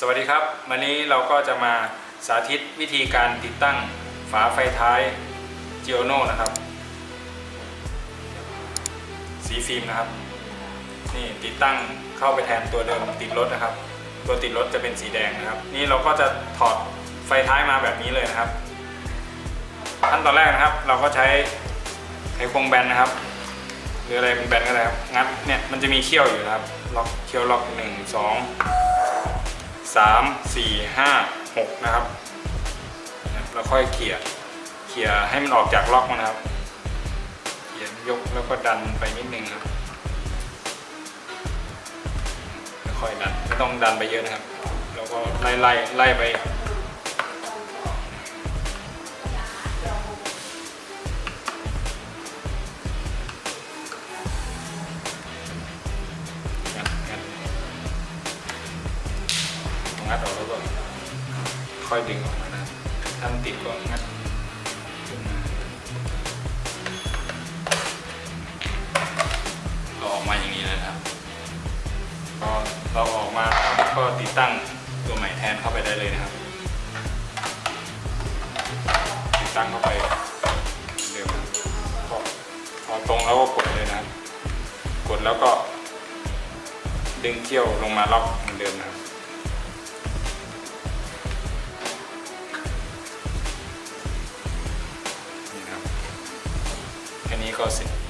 สวัสดีครับ วันนี้เราก็จะมาสาธิตวิธีการติดตั้งฝาไฟท้าย g i o n o นะครับ สีฟิล์มนะครับ นี่ติดตั้งเข้าไปแทนตัวเดิมติดรถนะครับ ตัวติดรถจะเป็นสีแดงนะครับ นี่เราก็จะถอดไฟท้ายมาแบบนี้เลยนะครับ ขั้นตอนแรกนะครับ เราก็ใช้ไขควงแบนนะครับหรืออะไรเป็นแบนก็ได้ครับงัดเนี่ยมันจะมีเขี้ยวอยู่นะครับล็อกเขี้ยวล็อกหนึ่งสอง สามสี่ห้าหกนะครับ แล้วค่อยเขี่ยเขี่ยให้มันออกจากล็อกนะครับเขี่ยยกแล้วก็ดันไปนิดนึงครับค่อยดันไม่ต้องดันไปเยอะนะครับ แล้วก็ไล่ไล่ไล่ไป งัดออกแล้วก็ค่อยดึงออกมานะถ้ามันติดก็งัดขึ้นมาเราออกมาอย่างนี้เลยนะครับพอเราออกมาก็ติดตั้งตัวใหม่แทนเข้าไปได้เลยนะครับ ติดตั้งเข้าไปเรับพอพอตรงแล้วก็กดเลยนะครับ กดแล้วก็ดึงเขี้ยวลงมาล็อกเหมือนเดิมนะครับ Nicole